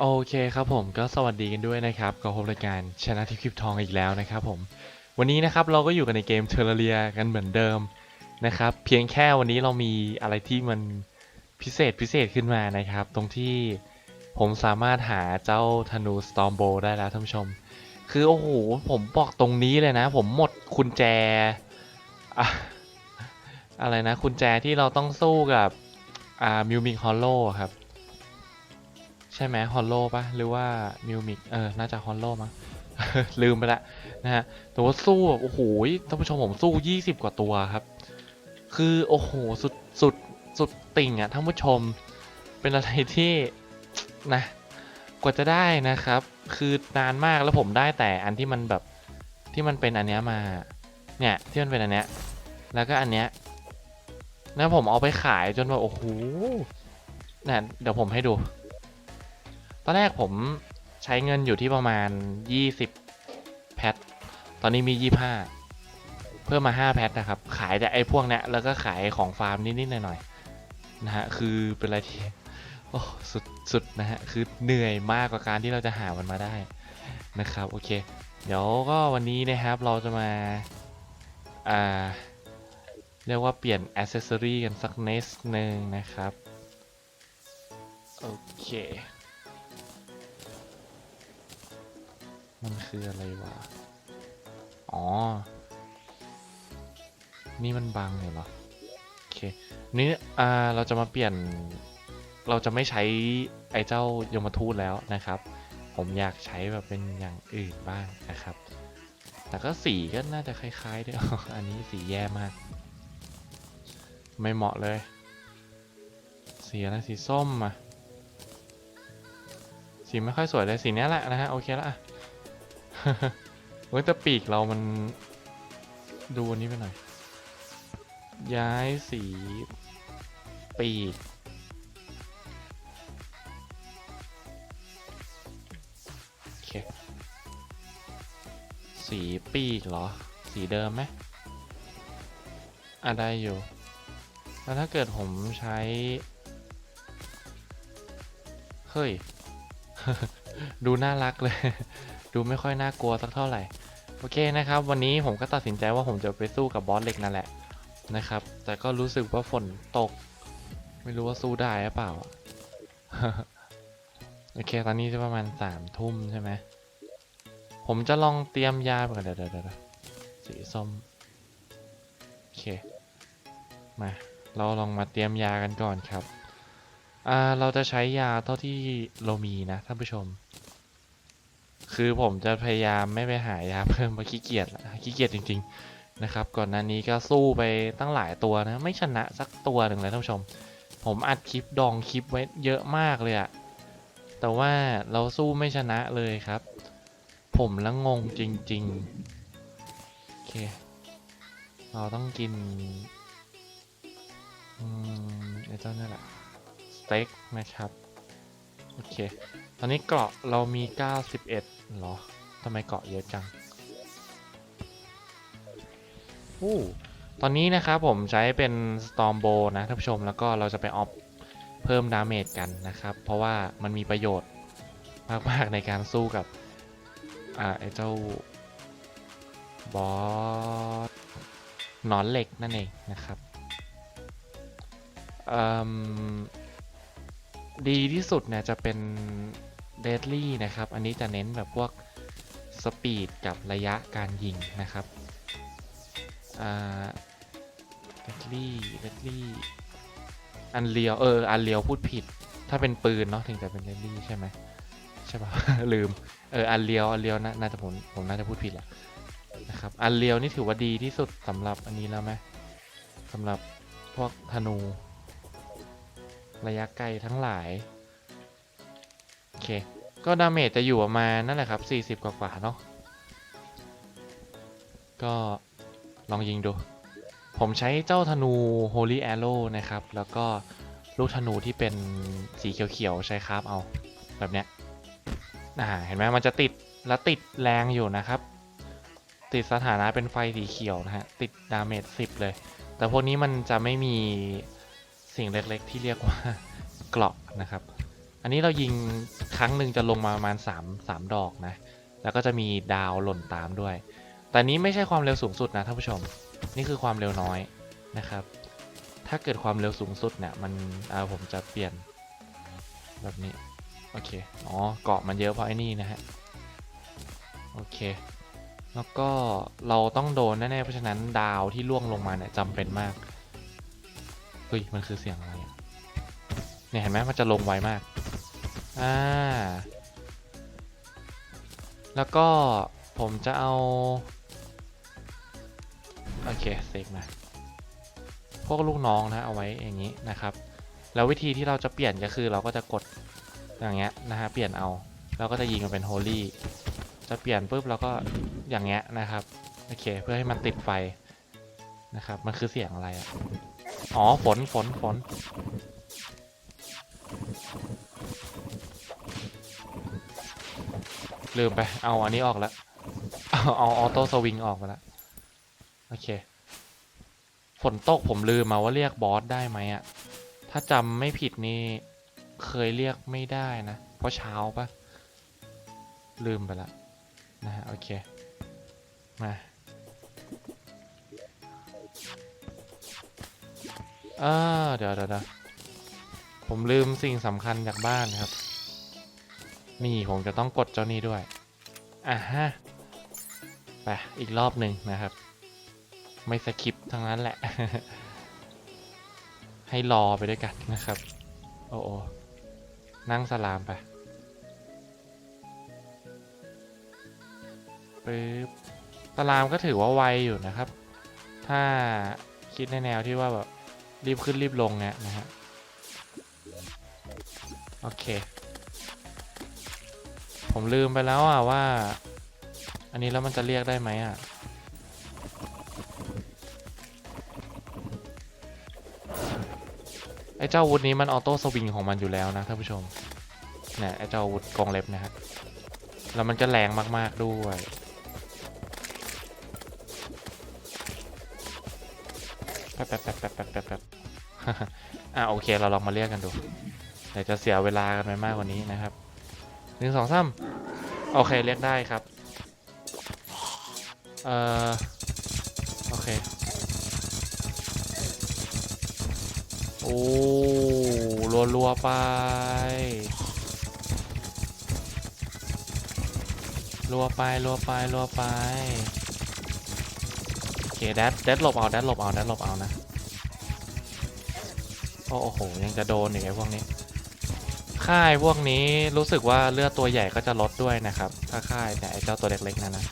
โอเคครับผมก็สวัสดีกันด้วยนะครับกับพบรายการชนะทิพย์คลิปทองอีกแล้วนะครับผมวันนี้นะครับเราก็อยู่กันในเกมเทอร์เรียกันเหมือนเดิมนะครับ เพียงแค่วันนี้เรามีอะไรที่มันพิเศษพิเศษขึ้นมานะครับ ตรงที่ผมสามารถหาเจ้าธนูสตอมโบได้แล้วท่านผู้ชม คือโอ้โหผมบอกตรงนี้เลยนะ ผมหมดกุญแจอะอะไรนะกุญแจที่เราต้องสู้กับอ่ามิวมิงฮอลโลครับ ใช่ไหมฮอลโลปะหรือว่ามิวมิกเออ น่าจะฮอลโลมั้งลืมไปละนะฮะแต่ว่าสู้โอ้โหท่านผู้ชมผมสู้ 20 กว่าตัวครับ คือโอ้โหสุดสุดสุดติ่งอะท่านผู้ชมเป็นอะไรที่นะกว่าจะได้นะครับ คือนานมากแล้วผมได้แต่อันที่มันแบบที่มันเป็นอันเนี้ยมาเนี่ยที่มันเป็นอันเนี้ยแล้วก็อันเนี้ยแล้วผมเอาไปขายจนแบบโอ้โหเนี่ยเดี๋ยวผมให้ดู ตอนแรกผมใช้เงินอยู่ที่ประมาณ 20 แพท ตอนนี้มี 25 เพิ่มมา 5 แพทนะครับ ขายแต่ไอ้พวกเนี้ยแล้วก็ขายของฟาร์มนิดๆหน่อยๆนะฮะ คือเป็นอะไรที่โอ้สุดสุดนะฮะ คือเหนื่อยมากกว่าการที่เราจะหามันมาได้นะครับ โอเค เดี๋ยวก็วันนี้นะครับเราจะมา อ่า เรียกว่าเปลี่ยนอ c เซสซอรีกันสักเนสหนึ่งนะครับ โอเค มันคืออะไรวะ อ๋อ นี่มันบังเลยเหรอ โอเค นี่อ่าเราจะมาเปลี่ยน เราจะไม่ใช้ไอ้เจ้ายมทูตแล้วนะครับ ผมอยากใช้แบบเป็นอย่างอื่นบ้างนะครับ แต่ก็สีก็น่าจะคล้ายๆด้วย อันนี้สีแย่มาก ไม่เหมาะเลย สีอะไรสีส้มอะสีไม่ค่อยสวยเลยสีนี้แหละนะฮะ โอเคละอะ เฮ้ยแต่ปีกเรามันดูอันนี้ไปหน่อย ย้ายสีปีก โอเค สีปีกเหรอ สีเดิมไหมอะได้อยู่ แล้วถ้าเกิดผมใช้ เฮ้ย ดูน่ารักเลย ดูไม่ค่อยน่ากลัวสักเท่าไหร่ โอเคนะครับ วันนี้ผมก็ตัดสินใจว่าผมจะไปสู้กับบอสเหล็กนั่นแหละนะครับ แต่ก็รู้สึกว่าฝนตก ไม่รู้ว่าสู้ได้หรือเปล่า โอเค ตอนนี้จะประมาณสามทุ่มใช่ไหม ผมจะลองเตรียมยาไปก่อนเดี๋ยวเดี๋ยวเดี๋ยวสีส้ม โอเค มา เราลองมาเตรียมยากันก่อนครับ อ่า เราจะใช้ยาเท่าที่เรามีนะท่านผู้ชม คือผมจะพยายามไม่ไปหายาเพิ่มเพราะขี้เกียจขี้เกียจจริง ๆ นะครับ ก่อนหน้านี้ก็สู้ไปตั้งหลายตัวนะ ไม่ชนะสักตัวหนึ่งเลยท่านผู้ชม ผมอัดคลิปดองคลิปไว้เยอะมากเลยอะแต่ว่าเราสู้ไม่ชนะเลยครับ ผมละงงจริง ๆ โอเค เราต้องกินอืมไอ้เจ้านี่แหละสเต็กนะครับ โอเค ตอนนี้เกราะเรามี 91เหรอทำไมเกาะเยอะจังอู้ตอนนี้นะครับผมใช้เป็น Storm Bow นะท่านผู้ชม แล้วก็เราจะไปออฟเพิ่มดาเมจกันนะครับ เพราะว่ามันมีประโยชน์มาก ๆ ในการสู้กับ อ่าไอ้เจ้าบอสหนอนเหล็กนั่นเองนะครับ เอิ่ม ดีที่สุดเนี่ยจะเป็นเดดลี่นะครับ อันนี้จะเน้นแบบพวกสปีดกับระยะการยิงนะครับเดดลี่เดดลี่อันเลียวเอออันเลียวพูดผิด ถ้าเป็นปืนเนาะถึงจะเป็นเดดลี่ใช่ไหมใช่ปะลืมเอออันเลียวอันเลียวน่าน่าจะผมผมน่าจะพูดผิดแหละนะครับอันเลียวนี่ถือว่าดีที่สุดสำหรับอันนี้แล้วไหมสำหรับพวกธนู ระยะไกลทั้งหลาย โอเค ก็ดาเมจจะอยู่ประมาณนั่นแหละครับ 40 กว่าๆเนาะ ก็ลองยิงดู ผมใช้เจ้าธนู Holy Arrow นะครับ แล้วก็ลูกธนูที่เป็นสีเขียวๆ ใช้คราฟเอาแบบเนี้ยอ่าเห็นไหมมันจะติดและติดแรงอยู่นะครับ ติดสถานะเป็นไฟสีเขียวนะฮะ ติดดาเมจ10 เลย แต่พวกนี้มันจะไม่มี สิ่งเล็กๆ ที่เรียกว่าเกราะนะครับ อันนี้เรายิงครั้งหนึ่งจะลงมาประมาณ 3 3 ดอกนะ แล้วก็จะมีดาวหล่นตามด้วย แต่นี้ไม่ใช่ความเร็วสูงสุดนะท่านผู้ชม นี่คือความเร็วน้อยนะครับ ถ้าเกิดความเร็วสูงสุดเนี่ยมันผมจะเปลี่ยนแบบนี้ โอเค อ๋อ เกาะมันเยอะเพราะไอ้นี่นะฮะ โอเค แล้วก็เราต้องโดนแน่ๆ เพราะฉะนั้นดาวที่ล่วงลงมาเนี่ยจำเป็นมาก ฮ้ย มันคือเสียงอะไรเนี่ยเห็นไหมมันจะลงไวมาก อ่า แล้วก็ผมจะเอา โอเคเสกมาพวกลูกน้องนะ เอาไว้อย่างนี้นะครับ แล้ววิธีที่เราจะเปลี่ยนก็คือเราก็จะกดอย่างเงี้ยนะฮะ เปลี่ยนเอา เราก็จะยิงมันเป็นโฮลี่ จะเปลี่ยนปุ๊บเราก็อย่างเงี้ยนะครับ โอเค เพื่อให้มันติดไฟนะครับ มันคือเสียงอะไรอะ อ๋อ ฝน ฝน ฝน ลืมไป เอาอันนี้ออกแล้ว เอาเอาออโต้สวิงออกไปแล้ว โอเค ฝนตกผมลืมมาว่าเรียกบอสได้ไหมอะ ถ้าจำไม่ผิดนี่ เคยเรียกไม่ได้นะ เพราะเช้าปะลืมไปละนะฮะ โอเค มา ออเดี๋ยวเดี๋ยวเดี๋ยวผมลืมสิ่งสำคัญจากบ้านครับ นี่ผมจะต้องกดเจ้านี้ด้วย อะฮะ ไป อีกรอบหนึ่งนะครับ ไม่สคิปทั้งนั้นแหละ ให้รอไปด้วยกันนะครับ โอ้โอนั่งสลามไปปึ๊บสลามก็ถือว่าไวอยู่นะครับ ถ้าคิดในแนวที่ว่าแบบ รีบขึ้นรีบลงเนี่ยนะฮะ โอเค ผมลืมไปแล้วอะว่า อันนี้แล้วมันจะเรียกได้ไหมอะ ไอ้เจ้าวุธนี้มันออโต้สวิงของมันอยู่แล้วนะท่านผู้ชมเนี่ยไอ้เจ้าวุธกรงเล็บนะครับแล้วมันก็แรงมากๆด้วยแป๊บแป๊บแป๊บแป๊บแป๊บแป๊บ อะโอเคเราลองมาเรียกกันดูเดี๋ยวจะเสียเวลากันไปมากกว่านี้นะครับหนึ่งสองสามโอเคเรียกได้ครับเอ่อโอเคโอ้รัวรัวๆไปรัวไปรัวไปรัวไปโอเคแดดแดดหลบเอาแดดหลบเอาแดดหลบเอานะ โอ้โหยังจะโดนอีกไอ้พวกนี้ ค่ายพวกนี้รู้สึกว่าเลือดตัวใหญ่ก็จะลดด้วยนะครับ ถ้าค่ายแต่ไอ้เจ้าตัวเล็กๆนั่นนะ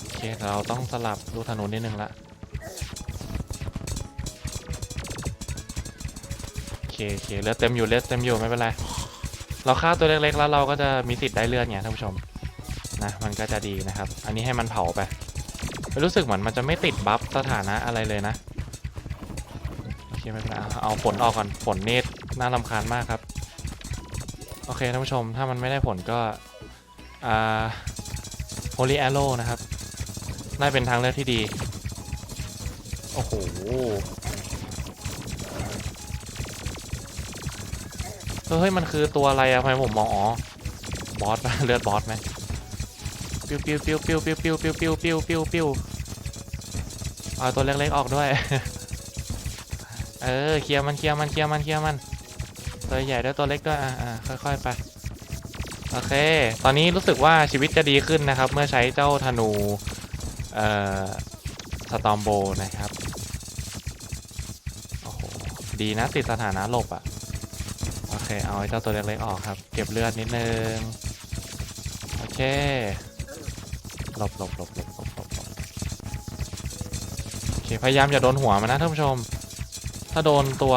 โอเคเราต้องสลับลูกธนูนิดนึงละโอเคโอเคเลือดเต็มอยู่เลือดเต็มอยู่ไม่เป็นไรเราฆ่าตัวเล็กๆแล้วเราก็จะมีสิทธิ์ได้เลือดไงท่านผู้ชมนะมันก็จะดีนะครับ อันนี้ให้มันเผาไปรู้สึกเหมือนมันจะไม่ติดบัฟสถานะอะไรเลยนะ เคไม่เป็นไรเอาเอาผลออกก่อนผลเนตน่ารำคาญมากครับ โอเคท่านผู้ชมถ้ามันไม่ได้ผลก็อ่า Holy Arrow นะครับ น่าเป็นทางเลือกที่ดี โอ้โหเฮ้ยมันคือตัวอะไรอะทำไมผมมองอ๋อบอสเลือดบอสไหมปิ้วปิ้วปิ้วปิ้วปิ้วปิ้วปิ้วปิ้วปิ้วปิ้วปิ้วเอาตัวเล็กๆออกด้วย เออเคลียร์มันเคลียร์มันเคลียร์มันเคลียร์มันตัวใหญ่ด้วยตัวเล็กด้วยอ่าอ่าค่อยๆไปโอเค ตอนนี้รู้สึกว่าชีวิตจะดีขึ้นนะครับ เมื่อใช้เจ้าธนู เอ่อ สตอมโบนะครับ โอ้โห ดีนะติดสถานะหลบอะโอเค เอาไอ้เจ้าตัวเล็กๆออกครับ เก็บเลือดนิดนึง โอเค หลบหลบหลบหลบหลบหลบหลบโอเค พยายามอย่าโดนหัวมันนะท่านผู้ชม ถ้าโดนตัว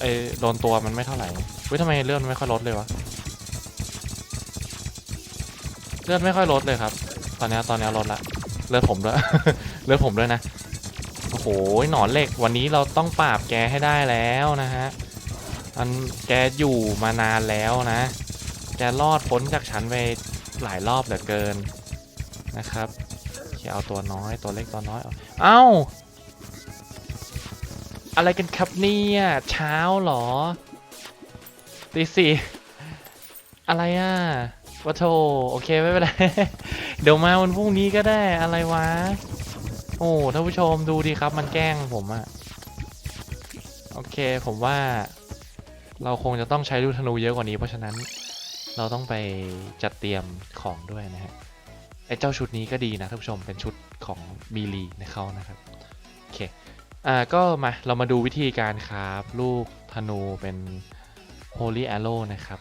เอยโดนตัวมันไม่เท่าไหร่เฮ้ยทำไมเลือดไม่ค่อยลดเลยวะเลือดไม่ค่อยลดเลยครับ ตอนนี้ตอนนี้ลดละเลือดผมด้วยเลือดผมด้วยนะโอ้โหหนอนเหล็กวันนี้เราต้องปราบแกให้ได้แล้วนะฮะมันแกอยู่มานานแล้วนะ แกรอดพ้นจากฉันไปหลายรอบเหลือเกินนะครับโอเคเอาตัวน้อยตัวเล็กตัวน้อย เอาเอะไรกันครับเนี่ยเช้าหรอตีสี่อะไรอะวะโทโอเคไม่เป็นไร เดี๋ยวมาวันพรุ่งนี้ก็ได้อะไรวะ โอ้ท่านผู้ชมดูดีครับมันแกล้งผมอะโอเคผมว่า เราคงจะต้องใช้ลูกธนูเยอะกว่านี้ เพราะฉะนั้นเราต้องไปจัดเตรียมของด้วยนะฮะไอ้เจ้าชุดนี้ก็ดีนะท่านผู้ชมเป็นชุดของมีลีในเขานะครับโอเค อ่าก็มาเรามาดูวิธีการคราฟลูกธนูเป็น Holy Arrow นะครับ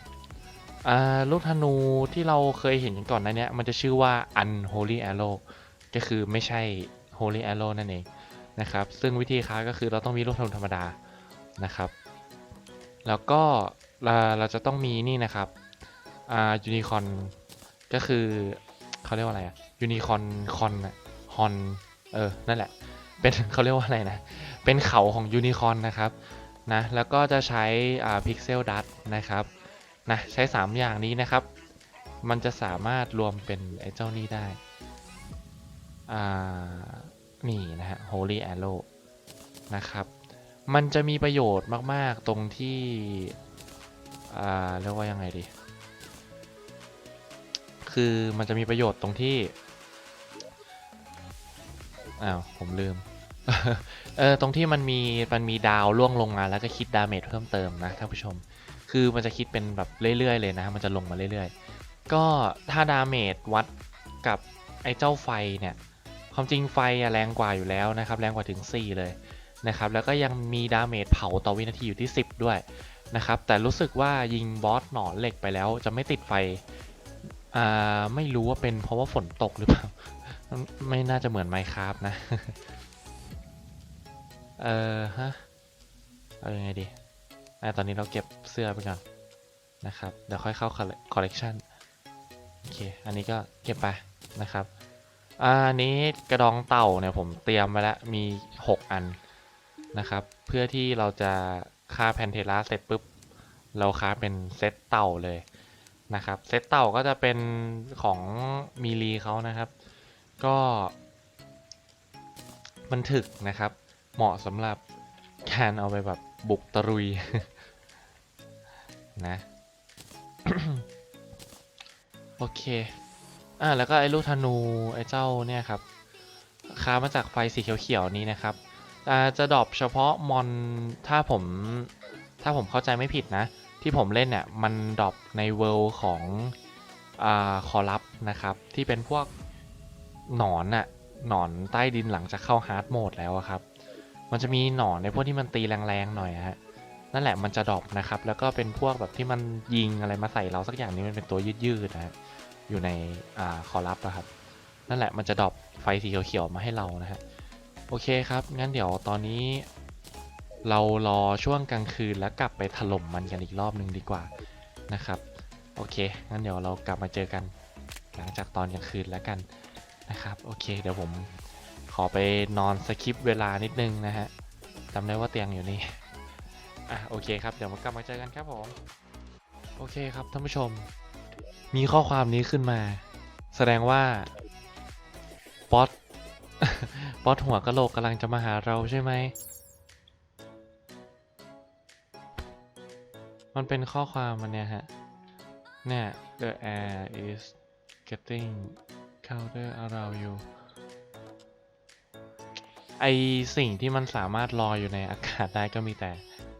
อ่าลูกธนูที่เราเคยเห็นกันก่อนหน้าเนี้ยมันจะชื่อว่า Unholy Arrow ก็คือไม่ใช่ Holy Arrow นั่นเองนะครับ ซึ่งวิธีค้าก็คือเราต้องมีลูกธนูธรรมดานะครับ แล้วก็เราเราจะต้องมีนี่นะครับอ่ายูนิคอนก็คือเขาเรียกว่าอะไรอะยูนิคอนคอนอะฮอนเออนั่นแหละ เป็นเขาเรียกว่าอะไรนะ เป็นเขาของยูนิคอนนะครับนะแล้วก็จะใช้อ่าพิกเซลดัตนะครับนะใช้ 3 อย่างนี้นะครับ มันจะสามารถรวมเป็นไอ้เจ้านี่ได้อ่านี่นะฮะ Holy Arrow นะครับ มันจะมีประโยชน์มาก ๆ ตรงที่อ่าเรียกว่ายังไงดี คือมันจะมีประโยชน์ตรงที่อ้าวผมลืม เออตรงที่มันมีมันมีดาวล่วงลงมาแล้วก็คิดดาเมจเพิ่มเติมนะท่านผู้ชม คือมันจะคิดเป็นแบบเรื่อยๆเลยนะ มันจะลงมาเรื่อยๆ ก็ถ้าดาเมจวัดกับไอ้เจ้าไฟเนี่ย ความจริงไฟแรงกว่าอยู่แล้วนะครับ แรงกว่าถึง 4 เลยนะครับ แล้วก็ยังมีดาเมจเผาต่อวินาทีอยู่ที่ 10 ด้วยนะครับ แต่รู้สึกว่ายิงบอสหนอนเหล็กไปแล้วจะไม่ติดไฟ อ่า ไม่รู้ว่าเป็นเพราะว่าฝนตกหรือเปล่า ไม่น่าจะเหมือนไมค์ครับนะ เออฮะ เอายังไงดีอะตอนนี้เราเก็บเสื้อไปก่อนนะครับ เดี๋ยวค่อยเข้าคอลเลกชันโอเค อันนี้ก็เก็บไปนะครับ อันนี้กระดองเต่าเนี่ยผมเตรียมไว้แล้ว มี 6 อันนะครับ เพื่อที่เราจะฆ่าแพนเทล่าเสร็จปุ๊บ เราค้าเป็นเซตเต่าเลยนะครับ เซตเต่าก็จะเป็นของมีลีเขานะครับ ก็ มันถึกนะครับ เหมาะสำหรับการเอาไปแบบบุกตะรุย นะ โอเค อ่าแล้วก็ไอ้ลูกธนู ไอ้เจ้าเนี่ยครับค้ามาจากไฟสีเขียวๆนี้นะครับอาจะดรอปเฉพาะมอนถ้าผมถ้าผมเข้าใจไม่ผิดนะ ที่ผมเล่นเนี่ย มันดรอปในเวลของอ่าคอรับนะครับ ที่เป็นพวกหนอนน่ะหนอนใต้ดินหลังจากเข้าฮาร์ดโหมดแล้วครับ มันจะมีหนอนในพวกที่มันตีแรงๆหน่อยฮะนั่นแหละมันจะดรอปนะครับ แล้วก็เป็นพวกแบบที่มันยิงอะไรมาใส่เราสักอย่างนี้มันเป็นตัวยืดๆนะฮะอยู่ในอ่าคอรับนะครับ นั่นแหละมันจะดรอปไฟสีเขียวๆมาให้เรานะฮะโอเคครับ งั้นเดี๋ยวตอนนี้ เรารอช่วงกลางคืนแล้วกลับไปถล่มมันกันอีกรอบนึงดีกว่านะครับ โอเค งั้นเดี๋ยวเรากลับมาเจอกัน หลังจากตอนกลางคืนแล้วกันนะครับ โอเค เดี๋ยวผม ขอไปนอนสคิปเวลานิดนึงนะฮะจำได้ว่าเตียงอยู่นี่อะโอเคครับเดี๋ยวมากลับมาเจอกันครับผมโอเคครับท่านผู้ชม มีข้อความนี้ขึ้นมา แสดงว่าป๊อตป๊อตหัวกะโหลกกำลังจะมาหาเราใช่ไหมมันเป็นข้อความมันเนี่ยฮะเนี่ย the air is getting colder around you ไอสิ่งที่มันสามารถลอยอยู่ในอากาศได้ก็มีแต่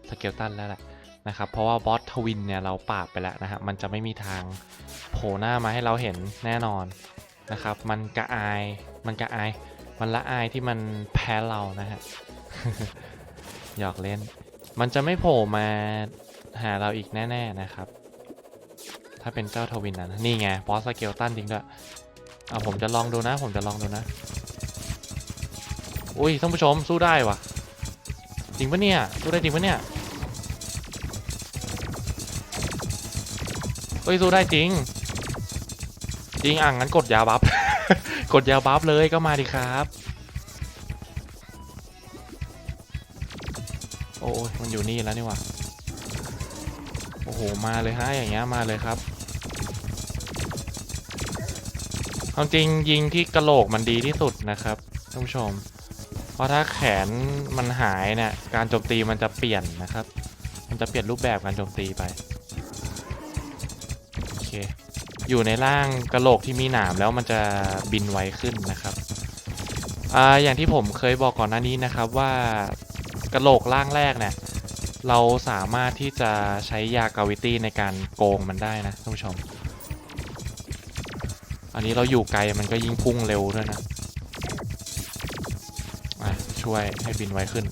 สเกลตันแล้วแหละนะครับ เพราะว่าบอสทวินเนี่ยเราปราบไปแล้วนะฮะ มันจะไม่มีทางโผล่หน้ามาให้เราเห็นแน่นอนนะครับ มันกระอาย มันกระอาย มันละอายที่มันแพ้เรานะฮะ หยอกเล่น มันจะไม่โผล่มาหาเราอีกแน่ ๆนะครับ ถ้าเป็นเจ้าทวินนะนี่ไงบอสสเกลตันจริงด้วยเอาผมจะลองดูนะ ผมจะลองดูนะ อุ้ยท่านผู้ชมสู้ได้วะจริงปะเนี่ยสู้ได้จริงปะเนี่ยเฮ้ยสู้ได้จริง จริงอะงั้นกดยาบัฟ กดยาบัฟเลยก็มาดิครับ โอ้ยมันอยู่นี่แล้วนี่หว่าโอ้โหมาเลยฮะอย่างเงี้ยมาเลยครับความจริงยิงที่กระโหลกมันดีที่สุดนะครับท่านผู้ชม ราะถ้าแขนมันหายเนี่ยการโจมตีมันจะเปลี่ยนนะครับ มันจะเปลี่ยนรูปแบบการโจมตีไปโอเคอยู่ในร่างกระโหลกที่มีหนามแล้วมันจะบินไวขึ้นนะครับอ่าอย่างที่ผมเคยบอกก่อนหน้านี้นะครับว่ากระโหลกร่างแรกเนี่ยเราสามารถที่จะใช้ยากาวิตี้ในการโกงมันได้นะท่านผู้ชม อันนี้เราอยู่ไกลมันก็ยิ่งพุ่งเร็วด้วยนะ ช่วยให้บินไวขึ้น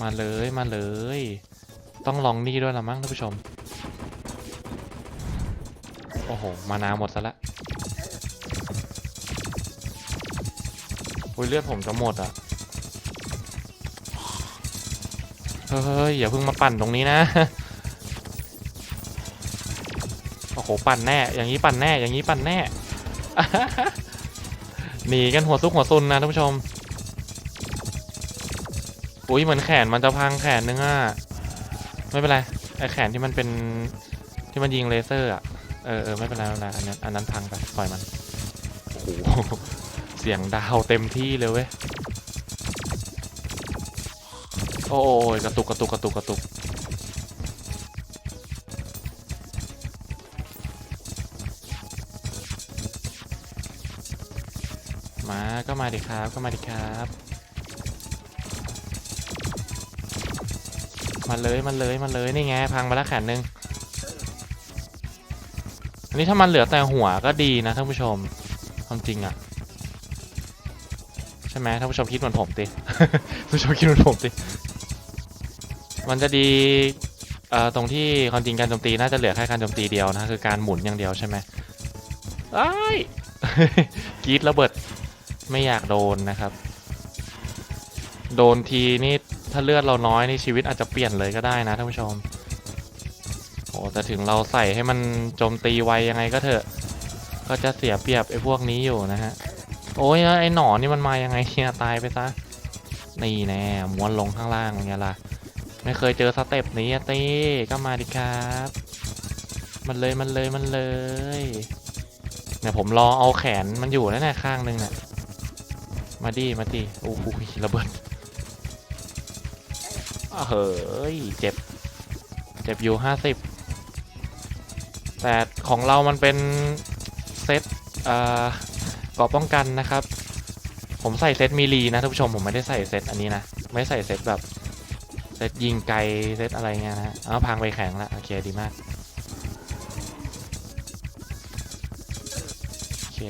มาเลยมาเลย ต้องลองนี่ด้วยละมั้งท่านผู้ชม โอ้โห มานาหมดซะละโอ้ยเลือดผมจะหมดอะ เฮ้ย อย่าเพิ่งมาปั่นตรงนี้นะ โอ้โห ปั่นแน่ อย่างนี้ปั่นแน่ อย่างนี้ปั่นแน่ หนีกันหัวซุกหัวซุนนะท่านผู้ชม อุ้ยเหมือนแขนมันจะพังแขนนึงอะ ไม่เป็นไรไอแขนที่มันเป็นที่มันยิงเลเซอร์อะ เออเออไม่เป็นไรไม่เป็นไรอันนั้นอันนั้นพังไปปล่อยมัน โอ้โห เสียงดาวเต็มที่เลยเว้ย โอ้ยกระตุกกระตุกกระตุกกระตุก ก็มาดิครับก็มาดิครับ มาเลยมาเลยมาเลยนี่ไงพังไปแล้วแขนหนึ่งอันนี้ถ้ามันเหลือแต่หัวก็ดีนะท่านผู้ชมความจริงอะใช่ไหมท่านผู้ชมคิดเหมือนผมติท่านผู้ชมคิดเหมือนผมติมันจะดีเอ่อตรงที่ความจริงการโจมตีน่าจะเหลือแค่การโจมตีเดียวนะคือการหมุนอย่างเดียวใช่ไหมไอ้กีดระเบิด ไม่อยากโดนนะครับ โดนทีนี่ถ้าเลือดเราน้อยนี่ชีวิตอาจจะเปลี่ยนเลยก็ได้นะท่านผู้ชมโอ้แต่ถึงเราใส่ให้มันโจมตีไวยังไงก็เถอะ ก็จะเสียเปรียบไอ้พวกนี้อยู่นะฮะ โอ้ยไอ้หนอนนี่มันมายังไงเนี่ยตายไปซะ นี่แน่ม้วนลงข้างล่างเป็นไงล่ะ ไม่เคยเจอสเต็ปนี้อะเต้ก็มาดิครับ มันเลยมันเลยมันเลยเนี่ยผมรอเอาแขนมันอยู่นั่นะข้างนึงเนี่ย มาดิมาดิโอ้โหระเบิดอ้าวเฮ้ยเจ็บ เจ็บอยู่ห้าสิบแต่ของเรามันเป็นเซตเอ่อกราะป้องกันนะครับ ผมใส่เซตมีลีนะท่านผู้ชมผมไม่ได้ใส่เซตอันนี้นะ ไม่ใส่เซตแบบเซตยิงไกลเซตอะไรเงี้ยนะเอาพังไปแข็งละโอเคดีมากโอเค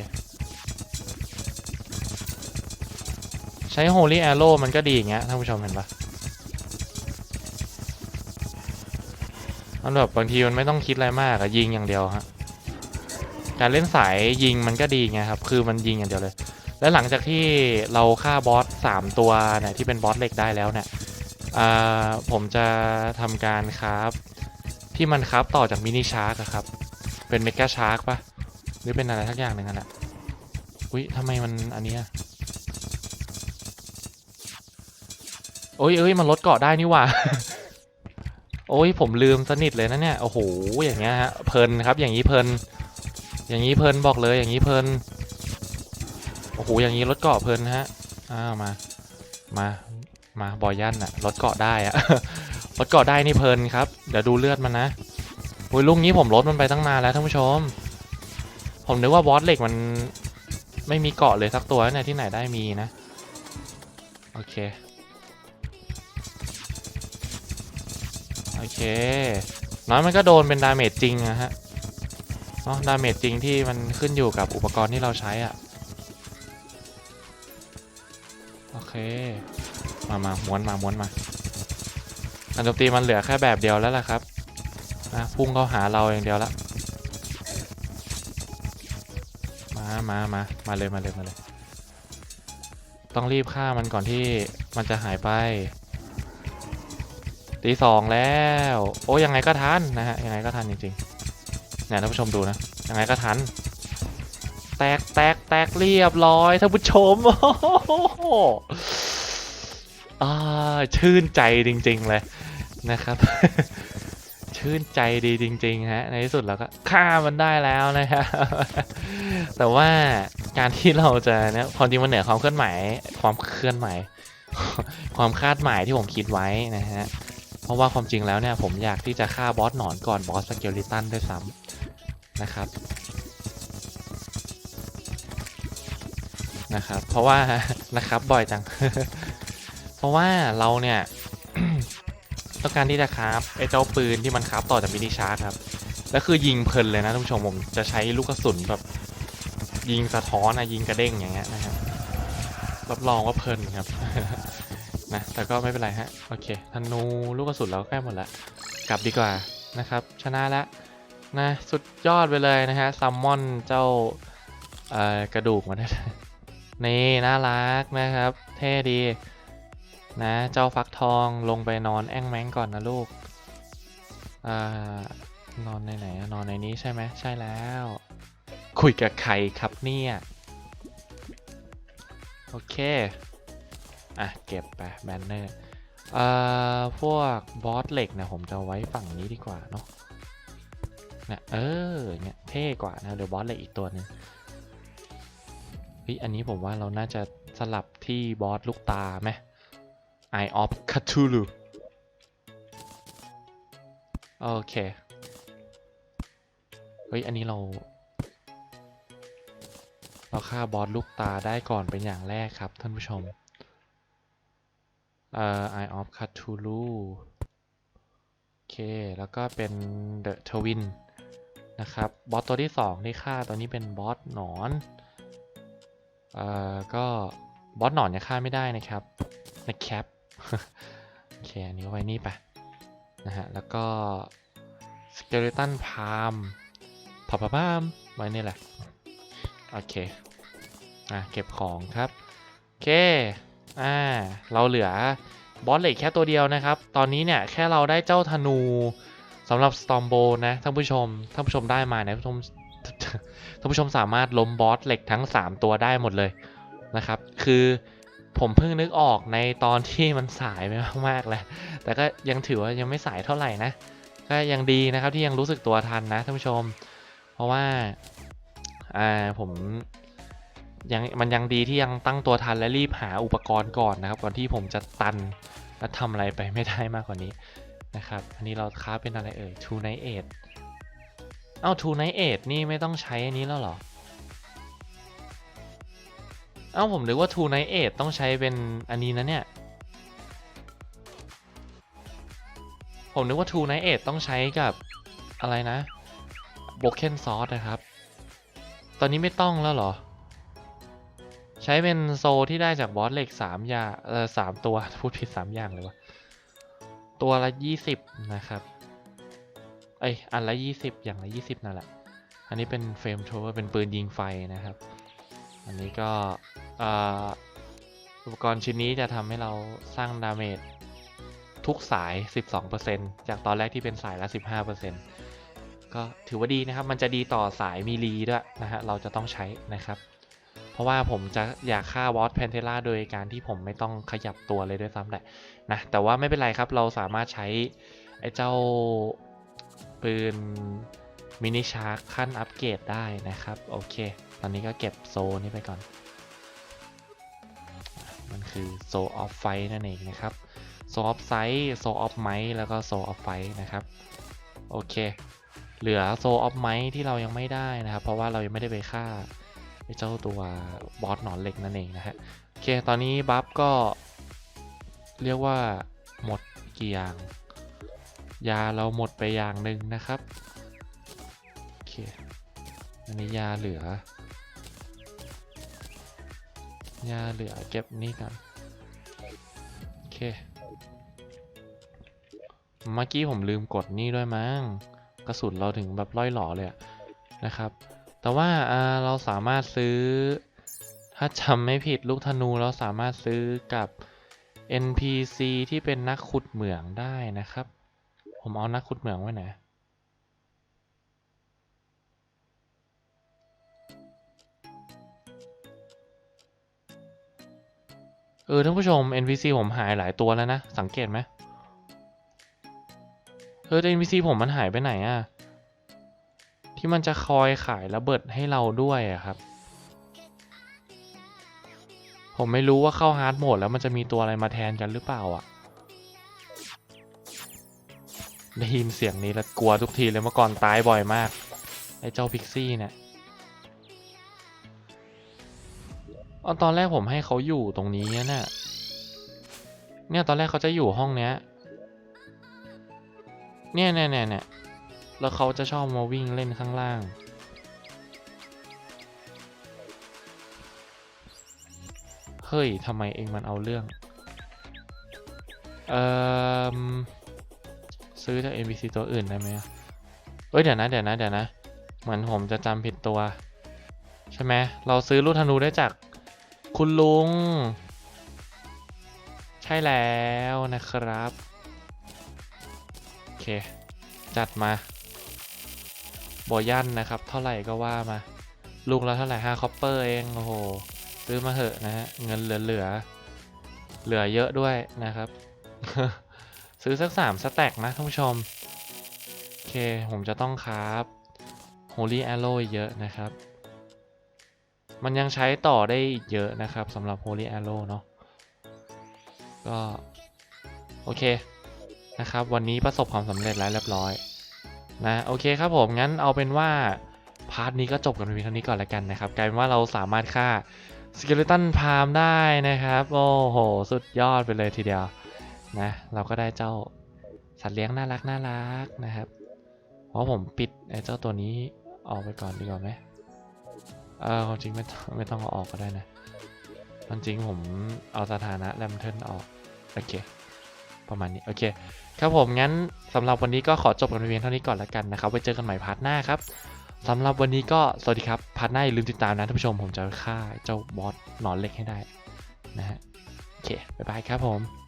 ช้ Holy Arrow มันก็ดีอย่างเงี้ยท่านผู้ชมเห็นปะมันแบบบางทีมันไม่ต้องคิดอะไรมากอะยิงอย่างเดียวฮะการเล่นสายยิงมันก็ดีไงครับ คือมันยิงอย่างเดียวเลย และหลังจากที่เราฆ่าบอสสามตัวเนี่ยที่เป็นบอสเหล็กได้แล้วเนี่ยผมจะทำการคราฟที่มันคราฟต่อจากมินิชาร์กอะครับ เป็นเมกาชาร์กปะหรือเป็นอะไรทักอย่างหนึ่งอะนะอุ้ยทำไมมันอันนี้ โอ้ยเอ้ยมันลดเกาะได้นี่หว่า โอ้ยผมลืมสนิทเลยนะเนี่ยโอ้โหอย่างเงี้ยฮะเพลินครับ อย่างนี้เพลิน อย่างนี้เพลินบอกเลยอย่างนี้เพลินโอ้โหอย่างนี้รถเกาะเพลินฮะอ้าวมามามาบอยยันอะรถเกาะได้อะรถเกาะได้นี่เพลินครับเดี๋ยวดูเลือดมันนะโอ้ยลุงนี้ผมลดมันไปตั้งนานแล้วท่านผู้ชม ผมนึกว่าบอสเหล็กมันไม่มีเกาะเลยสักตัวเนี่ยที่ไหนได้มีนะ โอเค เค น้อยมันก็โดนเป็นดาเมจจริงนะฮะเนาะดาเมจจริงที่มันขึ้นอยู่กับอุปกรณ์ที่เราใช้อะโอเค มามาม้วนมาม้วนมาการโจมตีมันเหลือแค่แบบเดียวแล้วล่ะครับนะพุ่งเข้าหาเราอย่างเดียวละมามามามาเลยมาเลยมาเลย ต้องรีบฆ่ามันก่อนที่มันจะหายไป ตีสองแล้ว โอ้ยังไงก็ทันนะฮะยังไงก็ทันจริงๆเนี่ยท่านผู้ชมดูนะยังไงก็ทัน แตกแตกแตกเรียบร้อยท่านผู้ชมโอ้โหชื่นใจจริง ๆ เลยนะครับ ชื่นใจดีจริง ๆ ฮะ ในที่สุดเราก็ฆ่ามันได้แล้วนะครับแต่ว่าการที่เราจะเนี่ยความจริงมันเหนือความเคลื่อนไหวความเคลื่อนไหวความคาดหมายที่ผมคิดไว้นะฮะ เพราะว่าความจริงแล้วเนี่ยผมอยากที่จะฆ่าบอสหนอนก่อนบอสสเกลิตันด้วยซ้ำนะครับนะครับ เพราะว่านะครับบ่อยจัง เพราะว่าเราเนี่ยต้องการที่จะคราฟไอ้เจ้าปืนที่มันคราฟต่อจากมินิชาร์จครับแล้วคือยิงเพลินเลยนะท่านผู้ชมผมจะใช้ลูกกระสุนแบบยิงสะท้อนนะยิงกระเด้งอย่างเงี้ยนะครับรับรองว่าเพลินครับ นะ แต่ก็ไม่เป็นไรฮะ โอเคธนูลูกกระสุนเราก็ใกล้หมดแล้ว กลับดีกว่านะครับ ชนะแล้วนะ สุดยอดไปเลยนะฮะ ซัมมอนเจ้ากระดูกมาได้เลยนี่ น่ารักนะครับ เท่ดี นะ เจ้าฟักทองลงไปนอนแองแมงก่อนนะลูกอนอนในไหนนอนในนี้ใช่ไหมใช่แล้ว คุยกับใครครับเนี่ย โอเค อะ เก็บไปแบนเนอร์เอ่อพวกบอสเหล็กนี่ยผมจะไว้ฝั่งนี้ดีกว่าเนาะเนี่ยเออเนี่ยเท่กว่านะเดี๋ยวบอสเหล็กอีกตัวนึงเฮ้ยอันนี้ผมว่าเราน่าจะสลับที่บอสลูกตาไหม Eye of Cthulhu โอเค เฮ้ย อันนี้เรา เราฆ่าบอสลูกตาได้ก่อนเป็นอย่างแรกครับท่านผู้ชม เอ่อ Eye of Cthulhu โอเค แล้วก็เป็น The Twin นะครับ บอสตัวที่ 2 ที่ฆ่าตัวนี้เป็นบอสหนอน เอ่อ ก็บอสหนอนยังฆ่าไม่ได้นะครับนะครับโอเค อันนี้ไว้นี่ไป นะฮะ แล้วก็ Skeleton Palm พาพาพามไว้นี่แหละ โอเค อะ เก็บของครับ โอเค อ่าเราเหลือบอสเหล็กแค่ตัวเดียวนะครับ ตอนนี้เนี่ยแค่เราได้เจ้าธนูสำหรับ Stormbow นะท่านผู้ชมท่านผู้ชมได้มานี่ยท่านผู้ชมท่านผู้ชมสามารถล้มบอสเหล็กทั้ง 3 ตัวได้หมดเลยนะครับ คือผมเพิ่งนึกออกในตอนที่มันสายไปมากๆแล้ว แต่ก็ยังถือว่ายังไม่สายเท่าไหร่นะ ก็ยังดีนะครับที่ยังรู้สึกตัวทันนะท่านผู้ชม เพราะว่าอ่าผม ยังมันยังดีที่ยังตั้งตัวทันและรีบหาอุปกรณ์ก่อนนะครับ ก่อนที่ผมจะตันและทำอะไรไปไม่ได้มากกว่านี้นะครับ อันนี้เราค้าเป็นอะไรเอ่ย Two Night e i g h เอ้า Two Night e i g h นี่ไม่ต้องใช้อันนี้แล้วเหรอ เอ้าผมนึกว่า Two Night e i g h ต้องใช้เป็นอันนี้นะเนี่ย ผมนึกว่า Two Night e i g h ต้องใช้กับอะไรนะ Broken Sword นะครับ ตอนนี้ไม่ต้องแล้วเหรอ ใช้เป็นโซที่ได้จากบอสเหล็กสามอย่างเออสามตัวพูดผิดสามอย่างเลยวะตัวละยี่สิบนะครับเอ้ยอันละยี่สิบอย่างละยี่สิบนั่นแหละ อันนี้เป็นเฟรมโทรเป็นปืนยิงไฟนะครับ อันนี้ก็อุปกรณ์ชิ้นนี้จะทำให้เราสร้างดาเมจทุกสาย 12%จากตอนแรกที่เป็นสายละ 15%ก็ถือว่าดีนะครับ มันจะดีต่อสายมีลีด้วยนะฮะ เราจะต้องใช้นะครับ เพราะว่าผมจะอยากฆ่าบอสแพนเทล่าโดยการที่ผมไม่ต้องขยับตัวเลยด้วยซ้ำแหละนะแต่ว่าไม่เป็นไรครับเราสามารถใช้ไอ้เจ้าปืนมินิชาร์คขั้นอัปเกรดได้นะครับ โอเค ตอนนี้ก็เก็บโซนี้ไปก่อน มันคือโซออฟไฟนั่นเองนะครับโซออฟไซส์โซออฟไมแล้วก็โซออฟไฟนะครับ โอเค เหลือโซออฟไมที่เรายังไม่ได้นะครับ เพราะว่าเรายังไม่ได้ไปฆ่า เจ้าตัวบอสหนอนเหล็กนั่นเองนะฮะโอเคตอนนี้บัฟก็เรียกว่าหมดกี่อย่าง ยาเราหมดไปอย่างหนึ่งนะครับโอเคอันนี้ยาเหลือยาเหลือเก็บนี่กันโอเคเมื่อกี้ผมลืมกดนี่ด้วยมั้งกระสุนเราถึงแบบล่อยหล่อเลยนะครับ แต่ว่าเราสามารถซื้อ ถ้าจำไม่ผิดลูกธนูเราสามารถซื้อกับ NPC ที่เป็นนักขุดเหมืองได้นะครับ ผมเอานักขุดเหมืองไว้ไหนเออท่านผู้ชม NPC ผมหายหลายตัวแล้วนะ สังเกตไหมเออแต่ NPC ผมมันหายไปไหนอะ ที่มันจะคอยขายระเบิดให้เราด้วยอะครับ ผมไม่รู้ว่าเข้าฮาร์ดโหมดแล้วมันจะมีตัวอะไรมาแทนกันหรือเปล่าอะได้ยินเสียงนี้แล้วกลัวทุกทีเลยเมื่อก่อนตายบ่อยมาก ไอ้เจ้าพิกซี่เนี่ยอ๋อตอนแรกผมให้เขาอยู่ตรงนี้เนี่ยเนี่ยตอนแรกเขาจะอยู่ห้องเนี้ยเนี่ยเนี่ยเนี่ยเนี่ย แล้วเขาจะชอบมาวิ่งเล่นข้างล่าง เฮ้ยทำไมเองมันเอาเรื่อง เอ่อ ซื้อจาก NPC ตัวอื่นได้ไหมเอ้ยเดี๋ยวนะเดี๋ยวนะเดี๋ยวนะ เหมือนผมจะจำผิดตัว ใช่ไหม เราซื้อลูกธนูได้จากคุณลุง ใช่แล้วนะครับ โอเค จัดมา บอยันนะครับ เท่าไหร่ก็ว่ามา ลูกแล้วเท่าไหร่ห้าคอปเปอร์เอง โอ้โห ซื้อมาเหอะนะฮะ เงินเหลือเหลือเหลือเยอะด้วยนะครับ ซื้อสักสามสแต็กนะท่านผู้ชม โอเค ผมจะต้องคราฟ Holy Arrow เยอะนะครับ มันยังใช้ต่อได้อีกเยอะนะครับสำหรับ Holy Arrow เนาะ ก็ โอเคนะครับ วันนี้ประสบความสำเร็จแล้วเรียบร้อย นะโอเคครับผมงั้นเอาเป็นว่าพาร์ทนี้ก็จบกันไปเพียงเท่านี้ก่อนแล้วกันนะครับกลายเป็นว่าเราสามารถฆ่าสเกเลตันพามได้นะครับ โอ้โห สุดยอดไปเลยทีเดียวนะเราก็ได้เจ้าสัตว์เลี้ยงน่ารักน่ารักนะครับ เพราะผมปิดไอ้เจ้าตัวนี้ออกไปก่อนดีกว่าไหมเออความจริงไม่ต้องไม่ต้องเอาออกก็ได้นะความจริงผมเอาสถานะแรมเทิลออก โอเค ประมาณนี้ โอเค ครับผมงั้นสำหรับวันนี้ก็ขอจบกันไปเพียงเท่านี้ก่อนแล้วกันนะครับไว้เจอกันใหม่พาร์ทหน้าครับสำหรับวันนี้ก็สวัสดีครับพาร์ทหน้าอย่าลืมติดตามนะท่านผู้ชมผมจะฆ่าเจ้าบอสหนอนเล็กให้ได้นะฮะโอเคบ๊ายบายครับผม